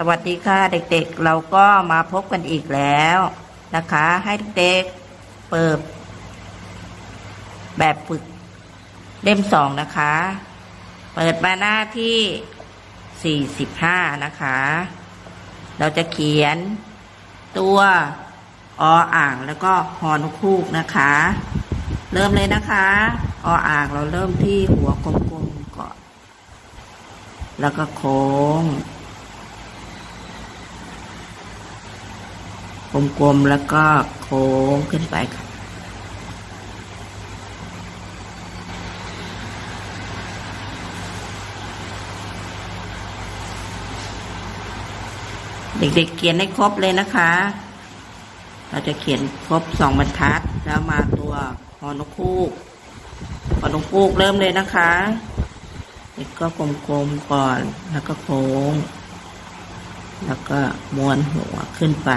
สวัสดีค่ะเด็กๆ เราก็มาพบกันอีกแล้วนะคะ ให้เด็กๆเปิด แบบฝึกเล่มสองนะคะ เปิดมาหน้าที่สี่สิบห้านะคะ เราจะเขียนตัวออ่างแล้วก็ฮอนคูกนะคะ เริ่มเลยนะคะออ่างเราเริ่มที่หัวกลมๆก่อน แล้วก็โค้ง ลมๆแล้วก็โค้งขึ้นไปค่ะเด็กๆเขียนให้ครบเลยนะคะ เราจะเขียนครบสองบรรทัด แล้วมาตัวหอนกคูกหอนกคูกเริ่มเลยนะคะเด็กก็กลมๆก่อน แล้วก็โค้ง แล้วก็ม้วนหัวขึ้นไป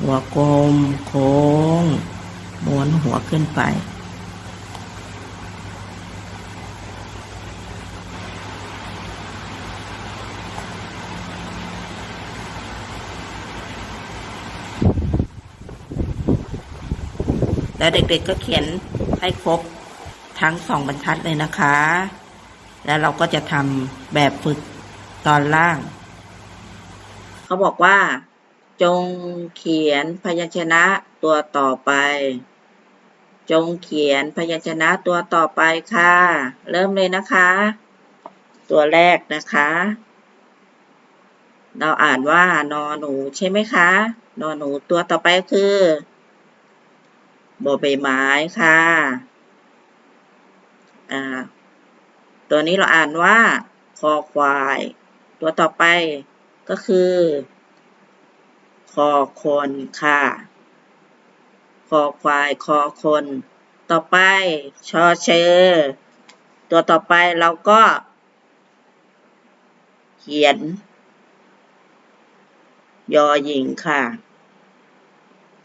หัวกลมโค้งม้วนหัวขึ้นไป แล้วเด็กๆก็เขียนให้ครบทั้งสองบรรทัดเลยนะคะ แล้วเราก็จะทำแบบฝึกตอนล่าง เขาบอกว่า จงเขียนพยัญชนะตัวต่อไป จงเขียนพยัญชนะตัวต่อไปค่ะ เริ่มเลยนะคะ ตัวแรกนะคะ เราอ่านว่านอหนูใช่ไหมคะ นอหนูตัวต่อไปคือบอใบไม้ค่ะอ่าตัวนี้เราอ่านว่าคอควาย ตัวต่อไปก็คือ คอคนค่ะ คอควายคอคน ต่อไปชอเชอตัวต่อไปเราก็ เขียน ยอหญิงค่ะ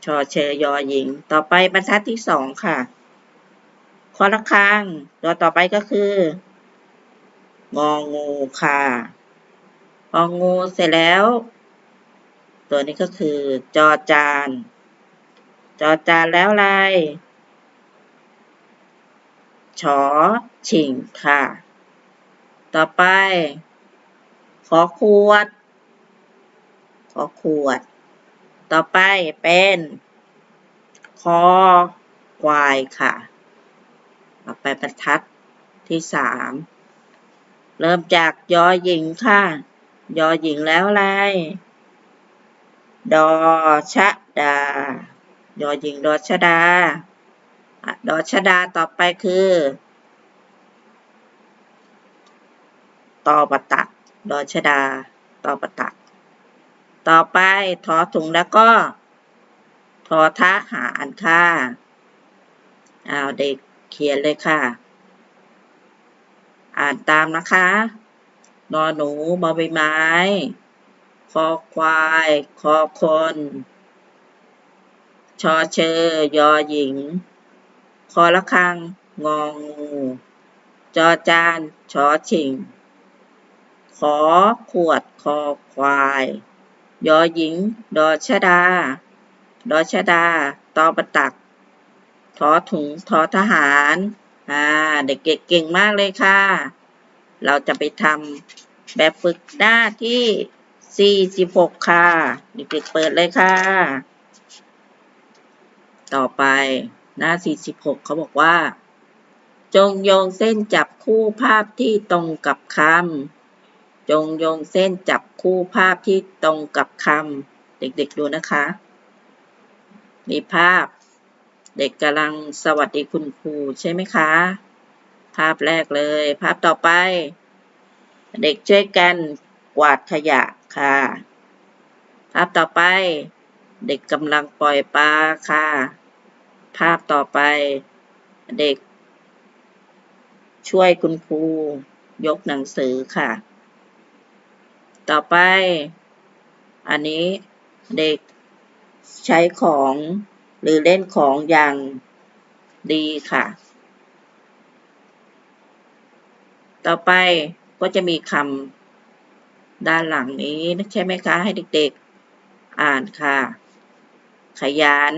ชอเชยอหญิง ต่อไปบรรทัดที่สองค่ะคอละครังตัวต่อไปก็คืององูค่ะงองูเสร็จแล้ว ตัวนี้ก็คือจอจาน จอจานแล้วอะไรชอชิงค่ะ ต่อไป ขอขวด ขอขวด ต่อไปเป็น คอควายค่ะต่อไปบรรทัดที่สามเริ่มจากยอหญิงค่ะ ยอหญิงแล้วอะไร ดอชะดา ยอหญิงดอชะดา ดอชะดาต่อไปคือตอปะตักดอชะดา ตอปะตักต่อไปทอถุงแล้วก็ ทอทหารค่ะอ้าวเด็กเขียนเลยค่ะ อ่านตามนะคะ นอหนูบอใบไม้ คอควาย คอคน ชอเชยอหญิง คอละคัง งองู จอจาน ชอชิง ขอขวด คอควาย ยอหญิง ดอชดา ดอชดา ตอประตัก ทอถุง ทอทหาร อ่า เด็กเก่งมากเลยค่ะ เราจะไปทำแบบฝึกหน้าที่ 46ค่ะเด็กๆเปิดเลยค่ะ ต่อไปหน้า46เขาบอกว่า จงโยงเส้นจับคู่ภาพที่ตรงกับคำจงโยงเส้นจับคู่ภาพที่ตรงกับคำเด็กๆดูนะคะ มีภาพ เด็กกำลังสวัสดีคุณครูใช่ไหมคะ ภาพแรกเลย ภาพต่อไป เด็กช่วยกันกวาดขยะ ค่ะ ภาพต่อไป เด็กกำลังปล่อยปลาค่ะ ภาพต่อไป เด็ก ช่วยคุณครูยกหนังสือค่ะ ต่อไป อันนี้เด็กใช้ของหรือเล่นของอย่างดีค่ะ ต่อไปก็จะมีคำ ด้านหลังนี้ใช่ไหมคะ ให้เด็กๆ อ่านค่ะ ขยัน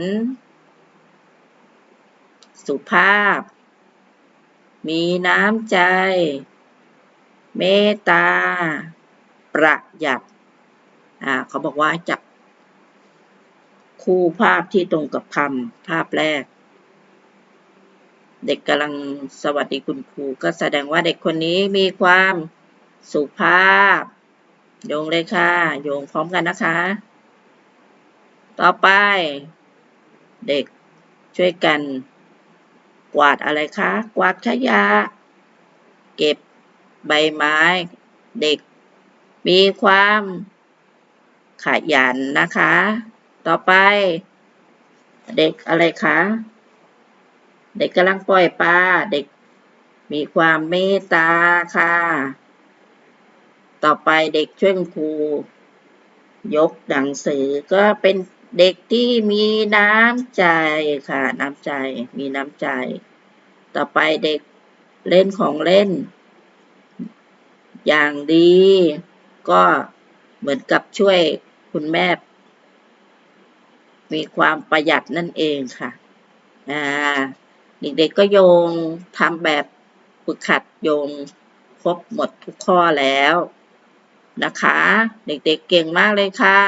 สุภาพ มีน้ำใจ เมตตา ประหยัด อ่า เขาบอกว่าจับคู่ภาพที่ตรงกับคำภาพแรก เด็กกำลังสวัสดีคุณครูก็แสดงว่าเด็กคนนี้มีความสุภาพ โยงเลยค่ะ โยงพร้อมกันนะคะ ต่อไป เด็กช่วยกัน กวาดอะไรคะ กวาดขยะ เก็บใบไม้ เด็ก มีความขยันนะคะ ต่อไป เด็กอะไรคะ เด็กกำลังปล่อยปลา เด็กมีความเมตตาค่ะ ต่อไปเด็กช่วยครู ยกหนังสือก็เป็นเด็กที่มีน้ำใจค่ะ น้ำใจมีน้ำใจ ต่อไปเด็กเล่นของเล่น อย่างดี ก็เหมือนกับช่วยคุณแม่ มีความประหยัดนั่นเองค่ะอ่าเด็กๆก็โยงทำแบบฝึกขัดโยงครบหมดทุกข้อแล้ว นะคะ เด็กๆเก่งมากเลยค่ะ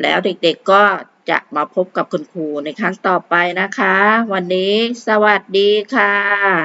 แล้วเด็กๆก็จะมาพบกับคุณครูในครั้งต่อไปนะคะ วันนี้สวัสดีค่ะ